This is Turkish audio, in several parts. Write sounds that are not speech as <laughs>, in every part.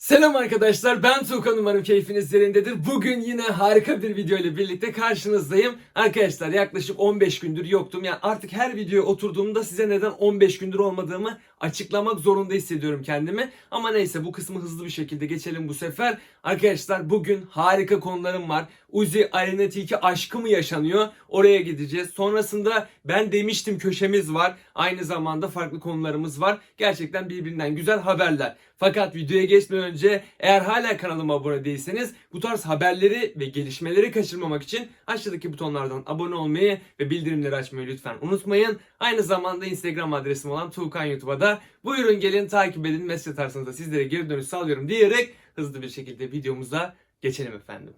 Selam arkadaşlar ben Tuğkan umarım keyfiniz yerindedir. Bugün yine harika bir video ile birlikte karşınızdayım. Arkadaşlar yaklaşık 15 gündür yoktum. Yani artık her videoya oturduğumda size neden 15 gündür olmadığımı açıklamak zorunda hissediyorum kendimi. Ama neyse bu kısmı hızlı bir şekilde geçelim bu sefer. Arkadaşlar bugün harika konularım var. Uzi Arena Tilki aşkı mı yaşanıyor? Oraya gideceğiz. Sonrasında ben demiştim köşemiz var. Aynı zamanda farklı konularımız var. Gerçekten birbirinden güzel haberler. Fakat videoya geçmeden önce eğer hala kanalıma abone değilseniz bu tarz haberleri ve gelişmeleri kaçırmamak için aşağıdaki butonlardan abone olmayı ve bildirimleri açmayı lütfen unutmayın. Aynı zamanda Instagram adresim olan Tuğkan YouTube'a da buyurun gelin takip edin mesaj atarsanız da sizlere geri dönüş sağlıyorum diyerek hızlı bir şekilde videomuza geçelim efendim.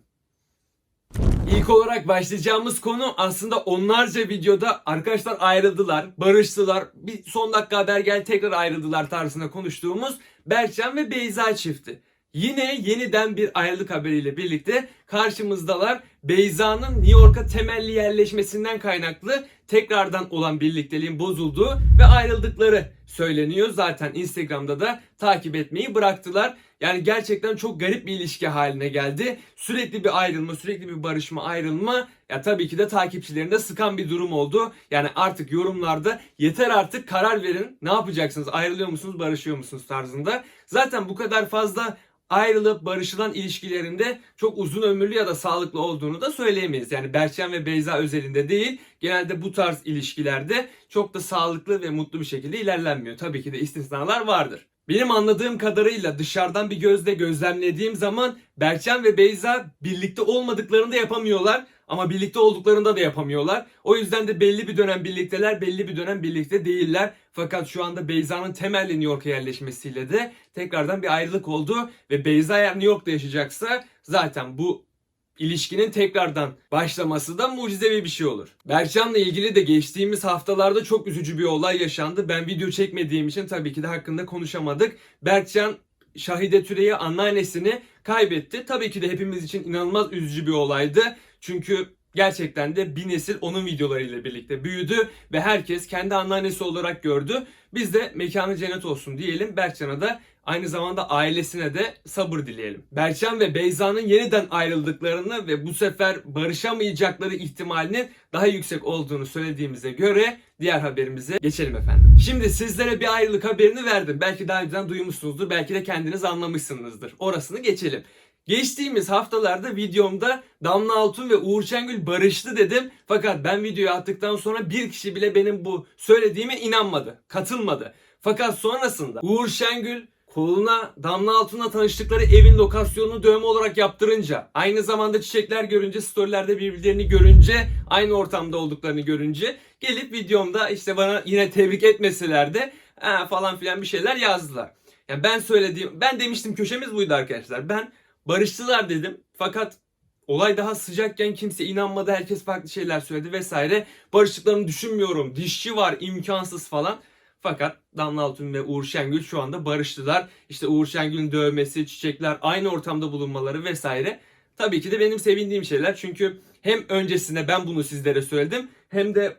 İlk olarak başlayacağımız konu aslında onlarca videoda arkadaşlar ayrıldılar, barıştılar, bir son dakika haber gel tekrar ayrıldılar tarzında konuştuğumuz Berkcan ve Beyza çifti. Yine yeniden bir ayrılık haberiyle birlikte karşımızdalar. Beyza'nın New York'a temelli yerleşmesinden kaynaklı tekrardan olan birlikteliğin bozulduğu ve ayrıldıkları söyleniyor. Zaten Instagram'da da takip etmeyi bıraktılar. Yani gerçekten çok garip bir ilişki haline geldi. Sürekli bir ayrılma, sürekli bir barışma, ayrılma. Ya tabii ki de takipçilerinde sıkan bir durum oldu. Yani artık yorumlarda yeter artık karar verin. Ne yapacaksınız? Ayrılıyor musunuz, barışıyor musunuz tarzında. Zaten bu kadar fazla ayrılıp barışılan ilişkilerinde çok uzun ömürlü ya da sağlıklı olduğunu da söyleyemeyiz. Yani Berçem ve Beyza özelinde değil, genelde bu tarz ilişkilerde çok da sağlıklı ve mutlu bir şekilde ilerlenmiyor. Tabii ki de istisnalar vardır. Benim anladığım kadarıyla dışarıdan bir gözle gözlemlediğim zaman Berçem ve Beyza birlikte olmadıklarını da yapamıyorlar ama birlikte olduklarında da yapamıyorlar. O yüzden de belli bir dönem birlikteler, belli bir dönem birlikte değiller. Fakat şu anda Beyza'nın temelli New York'a yerleşmesiyle de tekrardan bir ayrılık oldu ve Beyza eğer New York'ta yaşayacaksa zaten bu ilişkinin tekrardan başlaması da mucizevi bir şey olur. Berkcan'la ilgili de geçtiğimiz haftalarda çok üzücü bir olay yaşandı. Ben video çekmediğim için tabii ki de hakkında konuşamadık. Berkcan Şahide Türe'yi anneannesini kaybetti. Tabii ki de hepimiz için inanılmaz üzücü bir olaydı. Çünkü gerçekten de bir nesil onun videolarıyla birlikte büyüdü ve herkes kendi anneannesi olarak gördü. Biz de mekanı cennet olsun diyelim. Berkcan'a da aynı zamanda ailesine de sabır dileyelim. Berkcan ve Beyza'nın yeniden ayrıldıklarını ve bu sefer barışamayacakları ihtimalinin daha yüksek olduğunu söylediğimize göre diğer haberimize geçelim efendim. Şimdi sizlere bir ayrılık haberini verdim. Belki daha önceden duymuşsunuzdur, belki de kendiniz anlamışsınızdır. Orasını geçelim. Geçtiğimiz haftalarda videomda Damla Altun ve Uğur Şengül barıştı dedim. Fakat ben videoyu attıktan sonra bir kişi bile benim bu söylediğime inanmadı, katılmadı. Fakat sonrasında Uğur Şengül koluna Damla Altun'la tanıştıkları evin lokasyonunu dövme olarak yaptırınca, aynı zamanda çiçekler görünce, storylerde birbirlerini görünce, aynı ortamda olduklarını görünce gelip videomda işte bana yine tebrik etmeseler de falan filan bir şeyler yazdılar. Yani ben söylediğim, ben demiştim köşemiz buydu arkadaşlar. Ben barıştılar dedim. Fakat olay daha sıcakken kimse inanmadı. Herkes farklı şeyler söyledi vesaire. Barıştıklarını düşünmüyorum. Dişçi var, imkansız falan. Fakat Damla Altun ve Uğur Şengül şu anda barıştılar. İşte Uğur Şengül'ün dövmesi, çiçekler, aynı ortamda bulunmaları vesaire. Tabii ki de benim sevindiğim şeyler. Çünkü hem öncesinde ben bunu sizlere söyledim hem de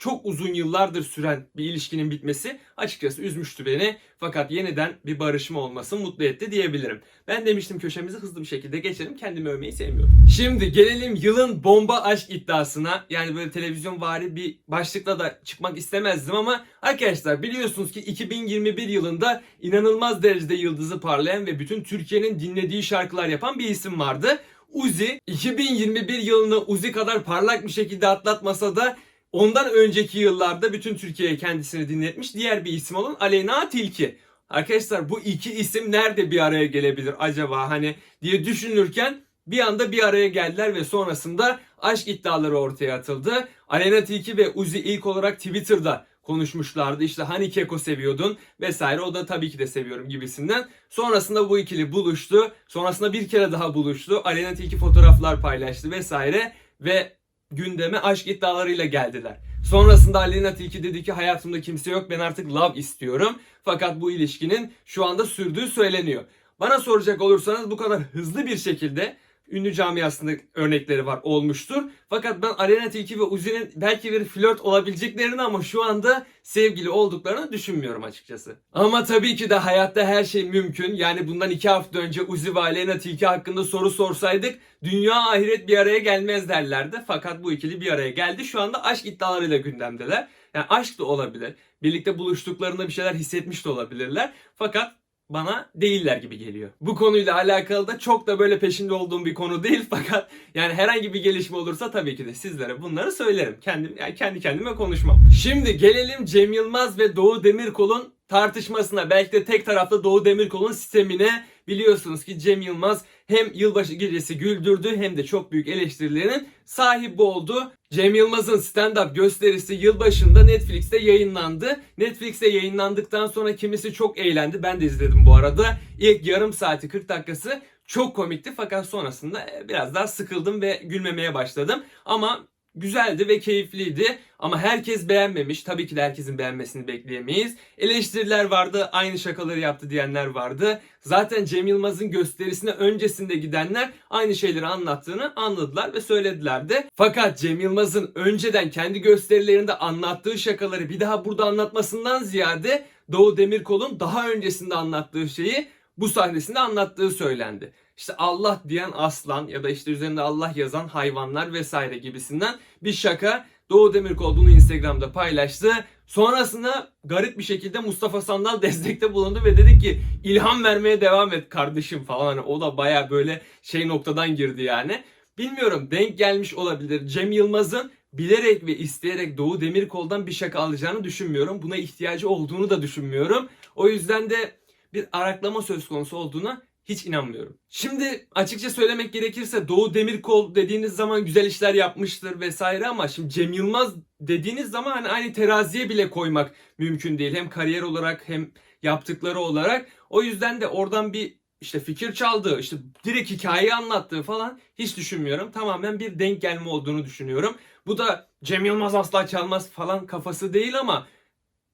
çok uzun yıllardır süren bir ilişkinin bitmesi açıkçası üzmüştü beni. Fakat yeniden bir barışma olması mutlu etti diyebilirim. Ben demiştim köşemizi hızlı bir şekilde geçelim. Kendimi övmeyi sevmiyorum. Şimdi gelelim yılın bomba aşk iddiasına. Yani böyle televizyon vari bir başlıkla da çıkmak istemezdim ama arkadaşlar biliyorsunuz ki 2021 yılında inanılmaz derecede yıldızı parlayan ve bütün Türkiye'nin dinlediği şarkılar yapan bir isim vardı. Uzi 2021 yılını Uzi kadar parlak bir şekilde atlatmasa da Ondan önceki yıllarda bütün Türkiye'ye kendisini dinletmiş diğer bir isim olan Aleyna Tilki. Arkadaşlar bu iki isim nerede bir araya gelebilir acaba hani diye düşünürken bir anda bir araya geldiler ve sonrasında aşk iddiaları ortaya atıldı. Aleyna Tilki ve Uzi ilk olarak Twitter'da konuşmuşlardı. İşte hani Keko seviyordun vesaire o da tabii ki de seviyorum gibisinden. Sonrasında bu ikili buluştu. Sonrasında bir kere daha buluştu. Aleyna Tilki fotoğraflar paylaştı vesaire ve gündeme aşk iddialarıyla geldiler. Sonrasında Aleyna Tilki dedi ki hayatımda kimse yok ben artık love istiyorum. Fakat bu ilişkinin şu anda sürdüğü söyleniyor. Bana soracak olursanız bu kadar hızlı bir şekilde ünlü camiasında örnekleri var olmuştur. Fakat ben Aleyna Tilki ve Uzi'nin belki bir flört olabileceklerini ama şu anda sevgili olduklarını düşünmüyorum açıkçası. Ama tabii ki de hayatta her şey mümkün. Yani bundan iki hafta önce Uzi ve Aleyna Tilki hakkında soru sorsaydık dünya ahiret bir araya gelmez derlerdi. Fakat bu ikili bir araya geldi. Şu anda aşk iddialarıyla gündemdeler. Yani aşk da olabilir. Birlikte buluştuklarında bir şeyler hissetmiş de olabilirler. Fakat bana değiller gibi geliyor. Bu konuyla alakalı da çok da böyle peşinde olduğum bir konu değil <laughs> fakat yani herhangi bir gelişme olursa tabii ki de sizlere bunları söylerim. Kendim yani kendi kendime konuşmam. Şimdi gelelim Cem Yılmaz ve Doğu Demirkol'un tartışmasına. Belki de tek taraflı Doğu Demirkol'un sistemine biliyorsunuz ki Cem Yılmaz hem yılbaşı gecesi güldürdü hem de çok büyük eleştirilerinin sahibi oldu. Cem Yılmaz'ın stand-up gösterisi yılbaşında Netflix'te yayınlandı. Netflix'te yayınlandıktan sonra kimisi çok eğlendi. Ben de izledim bu arada. İlk yarım saati 40 dakikası çok komikti fakat sonrasında e, biraz daha sıkıldım ve gülmemeye başladım. Ama güzeldi ve keyifliydi. Ama herkes beğenmemiş. Tabii ki de herkesin beğenmesini bekleyemeyiz. Eleştiriler vardı. Aynı şakaları yaptı diyenler vardı. Zaten Cem Yılmaz'ın gösterisine öncesinde gidenler aynı şeyleri anlattığını anladılar ve söylediler de. Fakat Cem Yılmaz'ın önceden kendi gösterilerinde anlattığı şakaları bir daha burada anlatmasından ziyade Doğu Demirkol'un daha öncesinde anlattığı şeyi bu sahnesinde anlattığı söylendi. İşte Allah diyen aslan ya da işte üzerinde Allah yazan hayvanlar vesaire gibisinden bir şaka. Doğu Demirkol bunu Instagram'da paylaştı. Sonrasında garip bir şekilde Mustafa Sandal <laughs> destekte bulundu ve dedi ki ilham vermeye devam et kardeşim falan. Hani o da baya böyle şey noktadan girdi yani. Bilmiyorum denk gelmiş olabilir. Cem Yılmaz'ın bilerek ve isteyerek Doğu Demirkol'dan bir şaka alacağını düşünmüyorum. Buna ihtiyacı olduğunu da düşünmüyorum. O yüzden de bir araklama söz konusu olduğuna hiç inanmıyorum. Şimdi açıkça söylemek gerekirse Doğu Demirkol dediğiniz zaman güzel işler yapmıştır vesaire ama şimdi Cem Yılmaz dediğiniz zaman hani aynı teraziye bile koymak mümkün değil. Hem kariyer olarak hem yaptıkları olarak. O yüzden de oradan bir işte fikir çaldığı, işte direkt hikayeyi anlattığı falan hiç düşünmüyorum. Tamamen bir denk gelme olduğunu düşünüyorum. Bu da Cem Yılmaz asla çalmaz falan kafası değil ama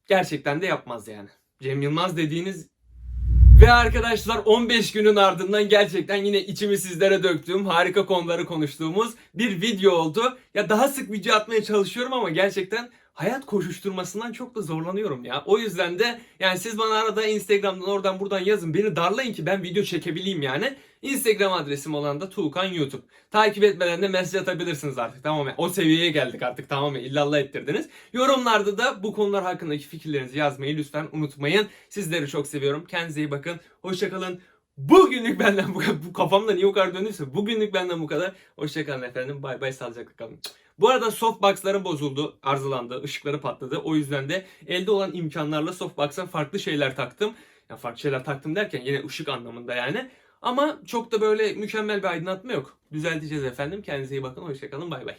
gerçekten de yapmaz yani. Cem Yılmaz dediğiniz ve arkadaşlar 15 günün ardından gerçekten yine içimi sizlere döktüğüm harika konuları konuştuğumuz bir video oldu. Ya daha sık video atmaya çalışıyorum ama gerçekten hayat koşuşturmasından çok da zorlanıyorum ya. O yüzden de yani siz bana arada Instagram'dan oradan buradan yazın. Beni darlayın ki ben video çekebileyim yani. Instagram adresim olan da Tuğkan YouTube. Takip etmeden de mesaj atabilirsiniz artık tamam mı? O seviyeye geldik artık tamam mı? İllallah ettirdiniz. Yorumlarda da bu konular hakkındaki fikirlerinizi yazmayı lütfen unutmayın. Sizleri çok seviyorum. Kendinize iyi bakın. Hoşçakalın. Bugünlük benden bu kadar. Bu kafamda niye o kadar döndüyse. Bugünlük benden bu kadar. Hoşçakalın efendim. Bay bay sağlıcakla kalın. Bu arada softbox'ların bozuldu, arızalandı, ışıkları patladı. O yüzden de elde olan imkanlarla softbox'a farklı şeyler taktım. Ya farklı şeyler taktım derken yine ışık anlamında yani. Ama çok da böyle mükemmel bir aydınlatma yok. Düzelteceğiz efendim. Kendinize iyi bakın. Hoşçakalın. Bay bay.